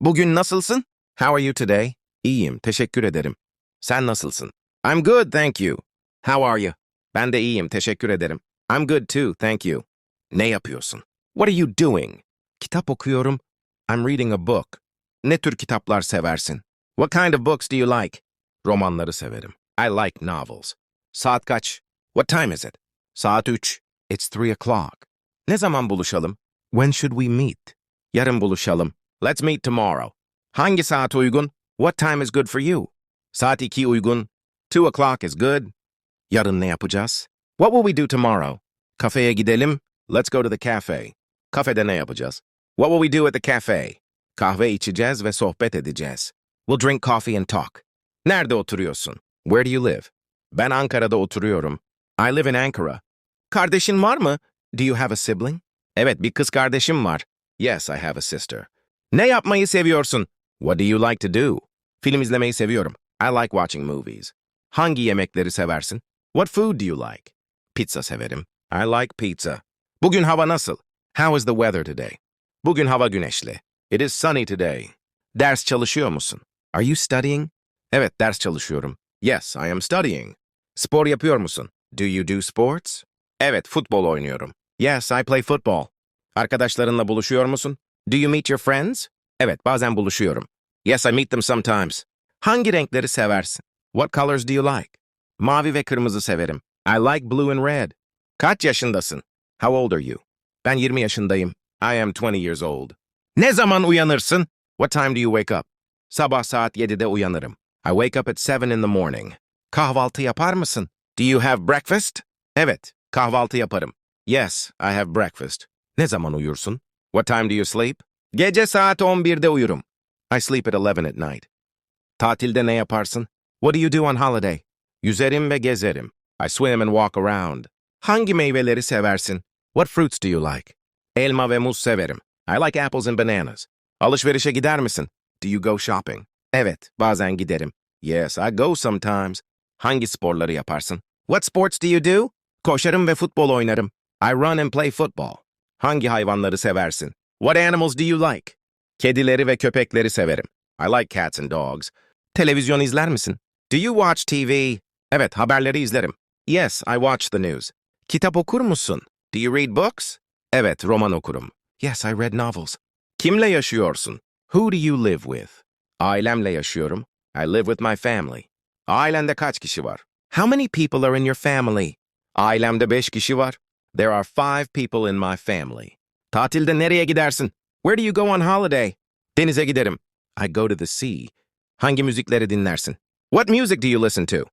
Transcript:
Bugün nasılsın? How are you today? İyiyim, teşekkür ederim. Sen nasılsın? I'm good, thank you. How are you? Ben de iyiyim, teşekkür ederim. I'm good too, thank you. Ne yapıyorsun? What are you doing? Kitap okuyorum. I'm reading a book. Ne tür kitaplar seversin? What kind of books do you like? Romanları severim. I like novels. Saat kaç? What time is it? Saat 3. It's 3 o'clock. Ne zaman buluşalım? When should we meet? Yarın buluşalım. Let's meet tomorrow. Hangi saat uygun? What time is good for you? Saat 2 uygun. 2 o'clock is good. Yarın ne yapacağız? What will we do tomorrow? Kafeye gidelim. Let's go to the cafe. Kafede ne yapacağız? What will we do at the cafe? Kahve içeceğiz ve sohbet edeceğiz. We'll drink coffee and talk. Nerede oturuyorsun? Where do you live? Ben Ankara'da oturuyorum. I live in Ankara. Kardeşin var mı? Do you have a sibling? Evet, bir kız kardeşim var. Yes, I have a sister. Ne yapmayı seviyorsun? What do you like to do? Film izlemeyi seviyorum. I like watching movies. Hangi yemekleri seversin? What food do you like? Pizza severim. I like pizza. Bugün hava nasıl? How is the weather today? Bugün hava güneşli. It is sunny today. Ders çalışıyor musun? Are you studying? Evet, ders çalışıyorum. Yes, I am studying. Spor yapıyor musun? Do you do sports? Evet, futbol oynuyorum. Yes, I play football. Arkadaşlarınla buluşuyor musun? Do you meet your friends? Evet, bazen buluşuyorum. Yes, I meet them sometimes. Hangi renkleri seversin? What colors do you like? Mavi ve kırmızı severim. I like blue and red. Kaç yaşındasın? How old are you? Ben 20 yaşındayım. I am 20 years old. Ne zaman uyanırsın? What time do you wake up? Sabah saat 7'de uyanırım. I wake up at 7 in the morning. Kahvaltı yapar mısın? Do you have breakfast? Evet, kahvaltı yaparım. Yes, I have breakfast. Ne zaman uyursun? What time do you sleep? Gece saat 11'de uyurum. I sleep at 11 at night. Tatilde ne yaparsın? What do you do on holiday? Yüzerim ve gezerim. I swim and walk around. Hangi meyveleri seversin? What fruits do you like? Elma ve muz severim. I like apples and bananas. Alışverişe gider misin? Do you go shopping? Evet, bazen giderim. Yes, I go sometimes. Hangi sporları yaparsın? What sports do you do? Koşarım ve futbol oynarım. I run and play football. Hangi hayvanları seversin? What animals do you like? Kedileri ve köpekleri severim. I like cats and dogs. Televizyon izler misin? Do you watch TV? Evet, haberleri izlerim. Yes, I watch the news. Kitap okur musun? Do you read books? Evet, roman okurum. Yes, I read novels. Kimle yaşıyorsun? Who do you live with? Ailemle yaşıyorum. I live with my family. Ailende kaç kişi var? How many people are in your family? Ailemde beş kişi var. There are five people in my family. Tatilde nereye gidersin? Where do you go on holiday? Denize giderim. I go to the sea. Hangi müzikleri dinlersin? What music do you listen to?